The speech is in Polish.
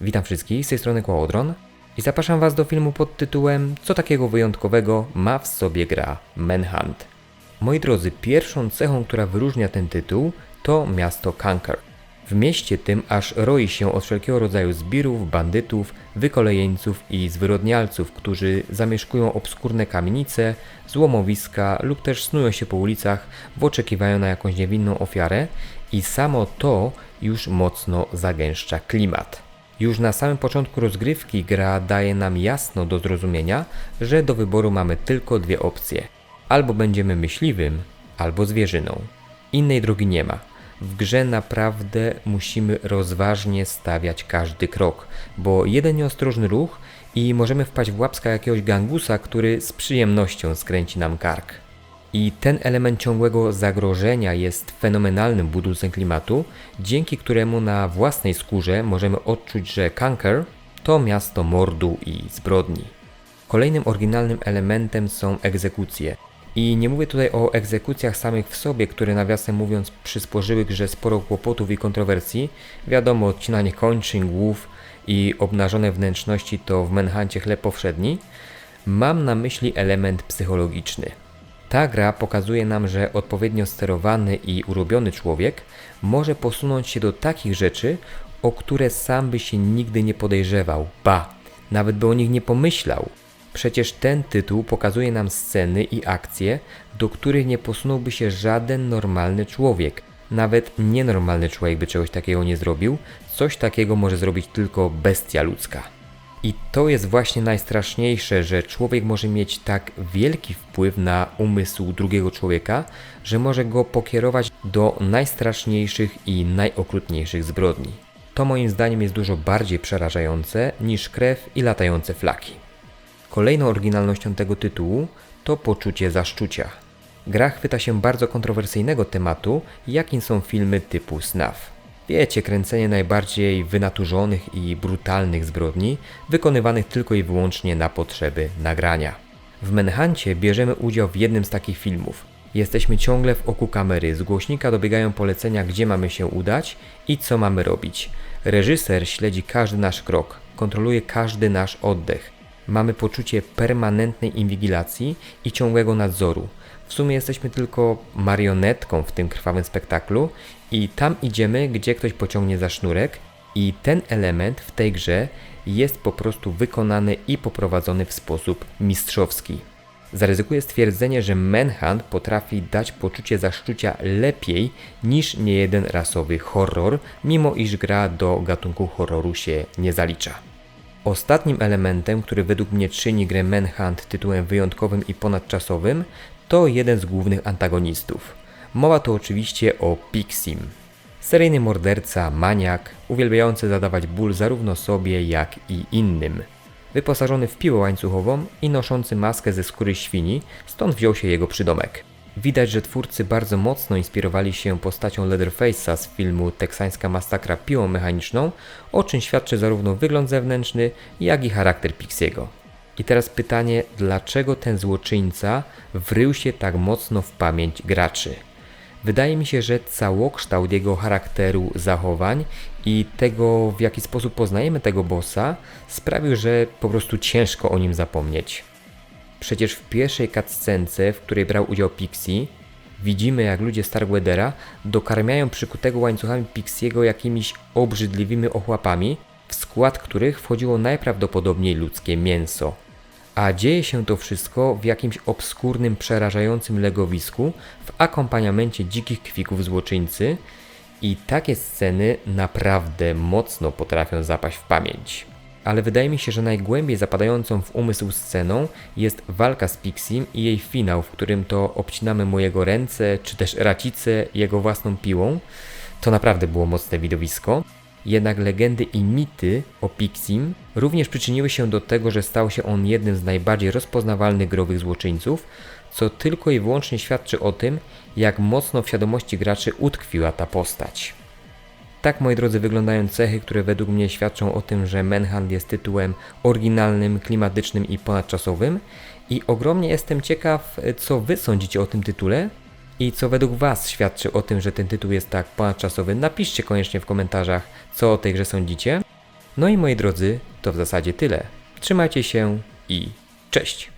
Witam wszystkich, z tej strony Kłodron i zapraszam Was do filmu pod tytułem Co takiego wyjątkowego ma w sobie gra Manhunt. Moi drodzy, pierwszą cechą, która wyróżnia ten tytuł to miasto Kanker. W mieście tym aż roi się od wszelkiego rodzaju zbirów, bandytów, wykolejeńców i zwyrodnialców, którzy zamieszkują obskurne kamienice, złomowiska lub też snują się po ulicach w oczekiwaniu na jakąś niewinną ofiarę i samo to już mocno zagęszcza klimat. Już na samym początku rozgrywki gra daje nam jasno do zrozumienia, że do wyboru mamy tylko dwie opcje. Albo będziemy myśliwym, albo zwierzyną. Innej drogi nie ma. W grze naprawdę musimy rozważnie stawiać każdy krok, bo jeden nieostrożny ruch i możemy wpaść w łapska jakiegoś gangusa, który z przyjemnością skręci nam kark. I ten element ciągłego zagrożenia jest fenomenalnym budulcem klimatu, dzięki któremu na własnej skórze możemy odczuć, że Kanker to miasto mordu i zbrodni. Kolejnym oryginalnym elementem są egzekucje. I nie mówię tutaj o egzekucjach samych w sobie, które nawiasem mówiąc przysporzyły grze sporo kłopotów i kontrowersji. Wiadomo, odcinanie kończyn, głów i obnażone wnętrzności to w Manhuncie chleb powszedni. Mam na myśli element psychologiczny. Ta gra pokazuje nam, że odpowiednio sterowany i urobiony człowiek może posunąć się do takich rzeczy, o które sam by się nigdy nie podejrzewał, ba, nawet by o nich nie pomyślał. Przecież ten tytuł pokazuje nam sceny i akcje, do których nie posunąłby się żaden normalny człowiek. Nawet nienormalny człowiek by czegoś takiego nie zrobił, coś takiego może zrobić tylko bestia ludzka. I to jest właśnie najstraszniejsze, że człowiek może mieć tak wielki wpływ na umysł drugiego człowieka, że może go pokierować do najstraszniejszych i najokrutniejszych zbrodni. To moim zdaniem jest dużo bardziej przerażające niż krew i latające flaki. Kolejną oryginalnością tego tytułu to poczucie zaszczucia. Gra chwyta się bardzo kontrowersyjnego tematu, jakim są filmy typu SNAF. Wiecie, kręcenie najbardziej wynaturzonych i brutalnych zbrodni, wykonywanych tylko i wyłącznie na potrzeby nagrania. W Manhuncie bierzemy udział w jednym z takich filmów. Jesteśmy ciągle w oku kamery, z głośnika dobiegają polecenia, gdzie mamy się udać i co mamy robić. Reżyser śledzi każdy nasz krok, kontroluje każdy nasz oddech. Mamy poczucie permanentnej inwigilacji i ciągłego nadzoru. W sumie jesteśmy tylko marionetką w tym krwawym spektaklu i tam idziemy, gdzie ktoś pociągnie za sznurek i ten element w tej grze jest po prostu wykonany i poprowadzony w sposób mistrzowski. Zaryzykuję stwierdzenie, że Manhunt potrafi dać poczucie zaszczucia lepiej niż niejeden rasowy horror, mimo iż gra do gatunku horroru się nie zalicza. Ostatnim elementem, który według mnie czyni grę Manhunt tytułem wyjątkowym i ponadczasowym, to jeden z głównych antagonistów. Mowa tu oczywiście o Pixim. Seryjny morderca, maniak, uwielbiający zadawać ból zarówno sobie, jak i innym. Wyposażony w piłę łańcuchową i noszący maskę ze skóry świni, stąd wziął się jego przydomek. Widać, że twórcy bardzo mocno inspirowali się postacią Leatherface'a z filmu Teksańska masakra piłą mechaniczną, o czym świadczy zarówno wygląd zewnętrzny, jak i charakter Pixiego. I teraz pytanie, dlaczego ten złoczyńca wrył się tak mocno w pamięć graczy? Wydaje mi się, że całokształt jego charakteru, zachowań i tego, w jaki sposób poznajemy tego bossa, sprawił, że po prostu ciężko o nim zapomnieć. Przecież w pierwszej cutscence, w której brał udział Pixie, widzimy jak ludzie Starweathera dokarmiają przykutego łańcuchami Pixiego jakimiś obrzydliwymi ochłapami, w skład których wchodziło najprawdopodobniej ludzkie mięso. A dzieje się to wszystko w jakimś obskurnym, przerażającym legowisku w akompaniamencie dzikich kwików złoczyńcy i takie sceny naprawdę mocno potrafią zapaść w pamięć. Ale wydaje mi się, że najgłębiej zapadającą w umysł sceną jest walka z Pixim i jej finał, w którym to obcinamy mu jego ręce, czy też racicę jego własną piłą. To naprawdę było mocne widowisko. Jednak legendy i mity o Pixim również przyczyniły się do tego, że stał się on jednym z najbardziej rozpoznawalnych growych złoczyńców, co tylko i wyłącznie świadczy o tym, jak mocno w świadomości graczy utkwiła ta postać. Tak, moi drodzy, wyglądają cechy, które według mnie świadczą o tym, że Manhunt jest tytułem oryginalnym, klimatycznym i ponadczasowym. I ogromnie jestem ciekaw, co Wy sądzicie o tym tytule i co według Was świadczy o tym, że ten tytuł jest tak ponadczasowy. Napiszcie koniecznie w komentarzach, co o tej grze sądzicie. No i moi drodzy, to w zasadzie tyle. Trzymajcie się i cześć!